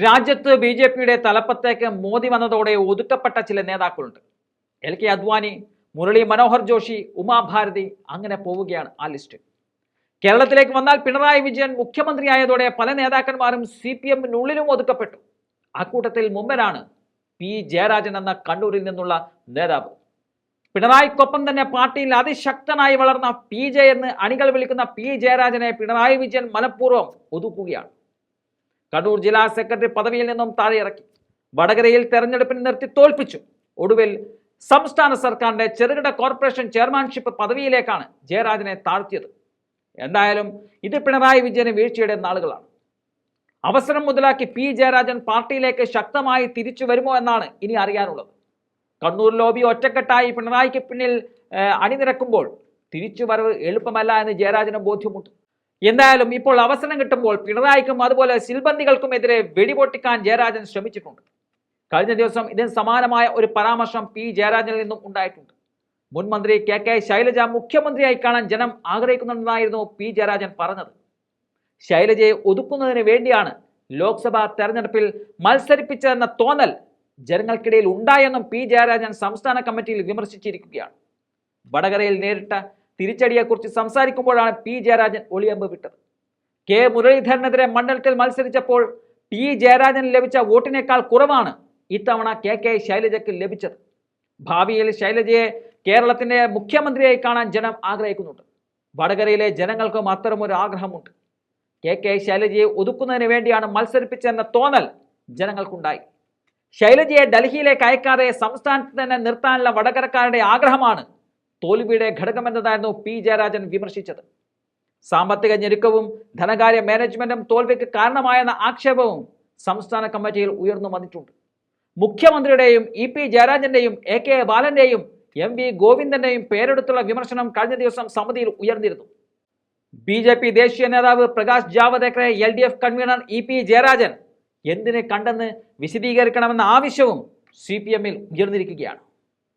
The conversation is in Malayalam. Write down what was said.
രാജ്യത്ത് ബി ജെ പിയുടെ തലപ്പത്തേക്ക് മോദി വന്നതോടെ ഒതുക്കപ്പെട്ട ചില നേതാക്കളുണ്ട്. എൽ കെ അദ്വാനി മുരളി മനോഹർ ജോഷി ഉമാഭാരതി അങ്ങനെ പോവുകയാണ് ആ ലിസ്റ്റ്. കേരളത്തിലേക്ക് വന്നാൽ പിണറായി വിജയൻ മുഖ്യമന്ത്രിയായതോടെ പല നേതാക്കന്മാരും സി പി എമ്മിനുള്ളിലും ഒതുക്കപ്പെട്ടു. അക്കൂട്ടത്തിൽ മുമ്പനാണ് പി ജയരാജൻ എന്ന കണ്ണൂരിൽ നിന്നുള്ള നേതാവ്. പിണറായിക്കൊപ്പം തന്നെ പാർട്ടിയിൽ അതിശക്തനായി വളർന്ന പി ജെ എന്ന് അണികൾ വിളിക്കുന്ന പി ജയരാജനെ പിണറായി വിജയൻ മനഃപൂർവം ഒതുക്കുകയാണ്. കണ്ണൂർ ജില്ലാ സെക്രട്ടറി പദവിയിൽ നിന്നും താഴെയിറക്കി വടകരയിൽ തെരഞ്ഞെടുപ്പിന് നിർത്തി തോൽപ്പിച്ചു. ഒടുവിൽ സംസ്ഥാന സർക്കാരിന്റെ ചെറുകിട കോർപ്പറേഷൻ ചെയർമാൻഷിപ്പ് പദവിയിലേക്കാണ് ജയരാജനെ താഴ്ത്തിയത്. എന്തായാലും ഇത് പിണറായി വിജയന് വീഴ്ചയുടെ നാളുകളാണ്. അവസരം മുതലാക്കി പി ജയരാജൻ പാർട്ടിയിലേക്ക് ശക്തമായി തിരിച്ചു വരുമോ എന്നാണ് ഇനി അറിയാനുള്ളത്. കണ്ണൂർ ലോബി ഒറ്റക്കെട്ടായി പിണറായിക്ക് പിന്നിൽ അണിനിരക്കുമ്പോൾ തിരിച്ചു വരവ് എളുപ്പമല്ല എന്ന് ജയരാജന് ബോധ്യമുണ്ട്. എന്തായാലും ഇപ്പോൾ അവസരം കിട്ടുമ്പോൾ പിണറായിക്കും അതുപോലെ സിൽബന്ദികൾക്കുമെതിരെ വെടിപൊട്ടിക്കാൻ ജയരാജൻ ശ്രമിച്ചിട്ടുണ്ട്. കഴിഞ്ഞ ദിവസം ഇതിന് സമാനമായ ഒരു പരാമർശം പി ജയരാജനിൽ നിന്നും ഉണ്ടായിട്ടുണ്ട്. മുൻമന്ത്രി കെ കെ ശൈലജ മുഖ്യമന്ത്രിയായി കാണാൻ ജനം ആഗ്രഹിക്കുന്നുണ്ടെന്നായിരുന്നു പി ജയരാജൻ പറഞ്ഞത്. ശൈലജയെ ഒതുക്കുന്നതിന് വേണ്ടിയാണ് ലോക്സഭാ തെരഞ്ഞെടുപ്പിൽ മത്സരിപ്പിച്ചതെന്ന തോന്നൽ ജനങ്ങൾക്കിടയിൽ ഉണ്ടായെന്നും പി ജയരാജൻ സംസ്ഥാന കമ്മിറ്റിയിൽ വിമർശിച്ചിരിക്കുകയാണ്. വടകരയിൽ നേരിട്ട തിരിച്ചടിയെക്കുറിച്ച് സംസാരിക്കുമ്പോഴാണ് പി ജയരാജൻ ഒളിയമ്പ് വിട്ടത്. കെ മുരളീധരനെതിരെ മണ്ഡലത്തിൽ മത്സരിച്ചപ്പോൾ പി ജയരാജന് ലഭിച്ച വോട്ടിനേക്കാൾ കുറവാണ് ഇത്തവണ കെ കെ ശൈലജയ്ക്ക് ലഭിച്ചത്. ഭാവിയിൽ ശൈലജയെ കേരളത്തിന്റെ മുഖ്യമന്ത്രിയായി കാണാൻ ജനം ആഗ്രഹിക്കുന്നുണ്ട്. വടകരയിലെ ജനങ്ങൾക്കും അത്തരമൊരു ആഗ്രഹമുണ്ട്. കെ കെ ശൈലജയെ ഒതുക്കുന്നതിന് വേണ്ടിയാണ് മത്സരിപ്പിച്ചെന്ന തോന്നൽ ജനങ്ങൾക്കുണ്ടായി. ശൈലജയെ ഡൽഹിയിലേക്ക് അയക്കാതെ സംസ്ഥാനത്ത് തന്നെ നിർത്താനുള്ള വടകരക്കാരുടെ ആഗ്രഹമാണ് തോൽവിയുടെ ഘടകമെന്നതായിരുന്നു പി ജയരാജൻ വിമർശിച്ചത്. സാമ്പത്തിക ഞെരുക്കവും ധനകാര്യ മാനേജ്മെന്റും തോൽവിക്ക് കാരണമായെന്ന ആക്ഷേപവും സംസ്ഥാന കമ്മിറ്റിയിൽ ഉയർന്നു വന്നിട്ടുണ്ട്. മുഖ്യമന്ത്രിയുടെയും ഇ പി ജയരാജന്റെയും എ കെ ബാലന്റെയും എം വി ഗോവിന്ദന്റെയും പേരെടുത്തുള്ള വിമർശനം കഴിഞ്ഞ ദിവസം സമിതിയിൽ ഉയർന്നിരുന്നു. ബി ജെ പി ദേശീയ നേതാവ് Prakash ജാവദേക്കറെ L D F convener E P Jayarajan എന്തിനെ കണ്ടെന്ന് വിശദീകരിക്കണമെന്ന ആവശ്യവും സി പി എമ്മിൽ ഉയർന്നിരിക്കുകയാണ്.